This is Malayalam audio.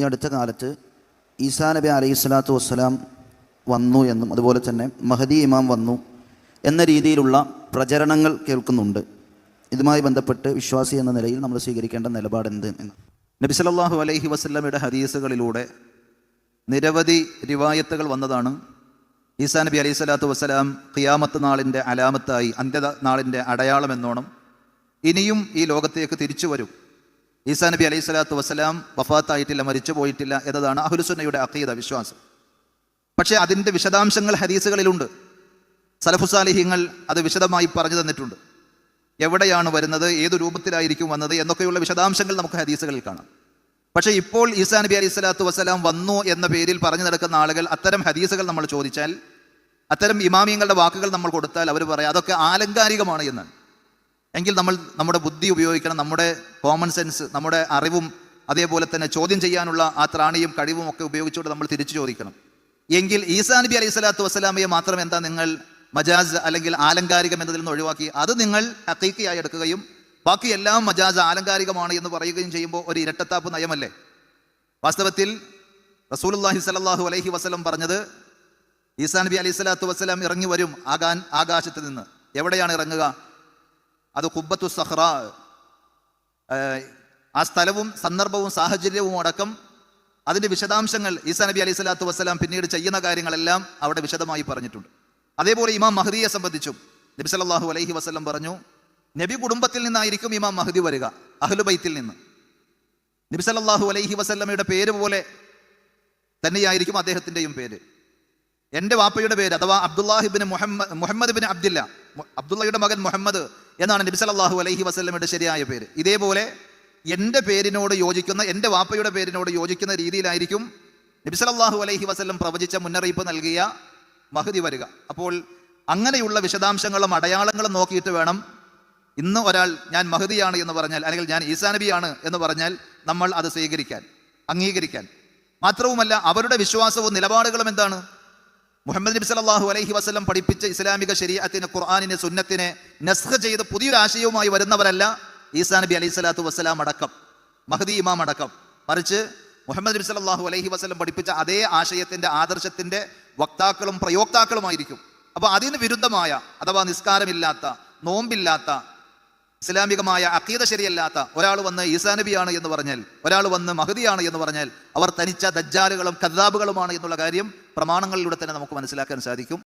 ഈ അടുത്ത കാലത്ത് ഈസാ നബി അലൈഹി സ്വലാത്തു വസ്സലാം വന്നു എന്നും അതുപോലെ തന്നെ മഹദി ഇമാം വന്നു എന്ന രീതിയിലുള്ള പ്രചരണങ്ങൾ കേൾക്കുന്നുണ്ട്. ഇതുമായി ബന്ധപ്പെട്ട് വിശ്വാസി എന്ന നിലയിൽ നമ്മൾ സ്വീകരിക്കേണ്ട നിലപാട് എന്ത് എന്ന്. നബി സല്ലല്ലാഹു അലൈഹി വസല്ലമയുടെ ഹദീസുകളിലൂടെ നിരവധി റിവായത്തുകൾ വന്നതാണ്. ഈസാ നബി അലൈഹി സ്വലാത്തു വസ്സലാം ഖിയാമത്ത് നാളിന്റെ അലാമത്തായി അന്ത്യ നാളിന്റെ അടയാളം എന്നോണം ഇനിയും ഈ ലോകത്തേക്ക് തിരിച്ചു വരും. ഈസാ നബി അലൈഹി സ്വലാത്തു വസ്സലാം വഫാത്തായിട്ടില്ല മരിച്ചു പോയിട്ടില്ല എന്നതാണ് അഹുലുസുന്നയുടെ അഖീദ വിശ്വാസം. പക്ഷേ അതിന്റെ വിശദാംശങ്ങൾ ഹദീസുകളിലുണ്ട്. സലഫുസാലിഹ്യങ്ങൾ അത് വിശദമായി പറഞ്ഞു തന്നിട്ടുണ്ട്. എവിടെയാണ് വരുന്നത് ഏത് രൂപത്തിലായിരിക്കും വന്നത് എന്നൊക്കെയുള്ള വിശദാംശങ്ങൾ നമുക്ക് ഹദീസുകളിൽ കാണാം. പക്ഷേ ഇപ്പോൾ ഈസാ നബി അലൈഹി സ്വലാത്തു വസ്സലാം വന്നു എന്ന പേരിൽ പറഞ്ഞു നടക്കുന്ന ആളുകൾ അത്തരം ഹദീസുകൾ നമ്മൾ ചോദിച്ചാൽ അത്തരം ഇമാമിയങ്ങളുടെ വാക്കുകൾ നമ്മൾ കൊടുത്താൽ അവർ പറയാം അതൊക്കെ ആലങ്കാരികമാണ് എന്നാണ്. എങ്കിൽ നമ്മൾ നമ്മുടെ ബുദ്ധി ഉപയോഗിക്കണം നമ്മുടെ കോമൺ സെൻസ് നമ്മുടെ അറിവും അതേപോലെ തന്നെ ചോദ്യം ചെയ്യാനുള്ള ആ ത്രാണിയും കഴിവും ഒക്കെ ഉപയോഗിച്ചുകൊണ്ട് നമ്മൾ തിരിച്ചു ചോദിക്കണം. എങ്കിൽ ഈസാ നബി അലൈഹി സ്വലാത്തു വസ്സലാമയെ മാത്രം എന്താ നിങ്ങൾ മജാസ് അല്ലെങ്കിൽ ആലങ്കാരികം എന്നതിൽ നിന്ന് ഒഴിവാക്കി? അത് നിങ്ങൾ ഹക്കീക്കിയായി എടുക്കുകയും ബാക്കി എല്ലാം മജാസ് ആലങ്കാരികമാണ് എന്ന് പറയുകയും ചെയ്യുമ്പോൾ ഒരു ഇരട്ടത്താപ്പ് നയമല്ലേ? വാസ്തവത്തിൽ റസൂലുള്ളാഹി സലാഹു അലൈഹി വസ്ലം പറഞ്ഞത് ഈസാ നബി അലൈഹി സ്വലാത്തു വസ്സലാം ഇറങ്ങി വരും ആകാൻ ആകാശത്ത് നിന്ന്. എവിടെയാണ് ഇറങ്ങുക? അത് കുബത്തു സഹ്റ. ആ സ്ഥലവും സന്ദർഭവും സാഹചര്യവും അടക്കം അതിന്റെ വിശദാംശങ്ങൾ ഈസാ നബി അലൈഹി സ്വലാത്തു വസ്സലാം പിന്നീട് ചെയ്യുന്ന കാര്യങ്ങളെല്ലാം അവിടെ വിശദമായി പറഞ്ഞിട്ടുണ്ട്. അതേപോലെ ഇമാം മഹദിയെ സംബന്ധിച്ചും നബി സല്ലല്ലാഹു അലൈഹി വസ്ലം പറഞ്ഞു നബി കുടുംബത്തിൽ നിന്നായിരിക്കും ഇമാം മഹദി വരിക അഹ്ലുബൈത്തിൽ നിന്ന്. നബി സല്ലല്ലാഹു അലൈഹി വസ്ലമയുടെ പേര് പോലെ തന്നെയായിരിക്കും അദ്ദേഹത്തിന്റെയും പേര്. എന്റെ വാപ്പയുടെ പേര് അഥവാ അബ്ദുല്ലാഹിബിൻ മുഹമ്മദ് മുഹമ്മദ് ബിൻ അബ്ദില്ല അബ്ദുള്ളയുടെ മകൻ മുഹമ്മദ് എന്നാണ് നബി സല്ലല്ലാഹു അലൈഹി വസല്ലമയുടെ ശരിയായ പേര്. ഇതേപോലെ എന്റെ പേരിനോട് യോജിക്കുന്ന എന്റെ വാപ്പയുടെ പേരിനോട് യോജിക്കുന്ന രീതിയിലായിരിക്കും നബി സല്ലല്ലാഹു അലൈഹി വസല്ലം പ്രവചിച്ച മുന്നറിയിപ്പ് നൽകിയ മഹതി വരിക. അപ്പോൾ അങ്ങനെയുള്ള വിശദാംശങ്ങളും അടയാളങ്ങളും നോക്കിയിട്ട് വേണം ഇന്ന് ഒരാൾ ഞാൻ മഹദിയാണ് എന്ന് പറഞ്ഞാൽ അല്ലെങ്കിൽ ഞാൻ ഈസാ നബിയാണ് എന്ന് പറഞ്ഞാൽ നമ്മൾ അത് സ്വീകരിക്കാൻ അംഗീകരിക്കാൻ. മാത്രവുമല്ല അവരുടെ വിശ്വാസവും നിലപാടുകളും എന്താണ്? മുഹമ്മദ് നബി സല്ലല്ലാഹു അലൈഹി വസ്ലം പഠിപ്പിച്ച ഇസ്ലാമിക ശരീരത്തിന് ഖുർആാനിനെ സുന്നത്തിനെ നസ്ഖ ചെയ്ത് പുതിയൊരു ആശയവുമായി വരുന്നവരല്ല ഈസാ നബി അലൈഹി സ്വലാത്തു വസ്സലാം അടക്കം മഹദി ഇമാം അടക്കം. മറിച്ച് മുഹമ്മദ് നബി സല്ലല്ലാഹു അലൈഹി വസ്ലം പഠിപ്പിച്ച അതേ ആശയത്തിന്റെ ആദർശത്തിന്റെ വക്താക്കളും പ്രയോക്താക്കളുമായിരിക്കും. അപ്പോൾ അതിന് വിരുദ്ധമായ അഥവാ നിസ്കാരമില്ലാത്ത നോമ്പില്ലാത്ത ഇസ്ലാമികമായ അക്കീത ശരിയല്ലാത്ത ഒരാൾ വന്ന് ഈസാ നബിയാണ് എന്ന് പറഞ്ഞാൽ ഒരാൾ വന്ന് മഹദിയാണ് എന്ന് പറഞ്ഞാൽ അവർ തനിച്ച ദജ്ജാലുകളും കദ്ദാബുകളുമാണ് എന്നുള്ള കാര്യം പ്രമാണങ്ങളിലൂടെ തന്നെ നമുക്ക് മനസ്സിലാക്കാൻ സാധിക്കും.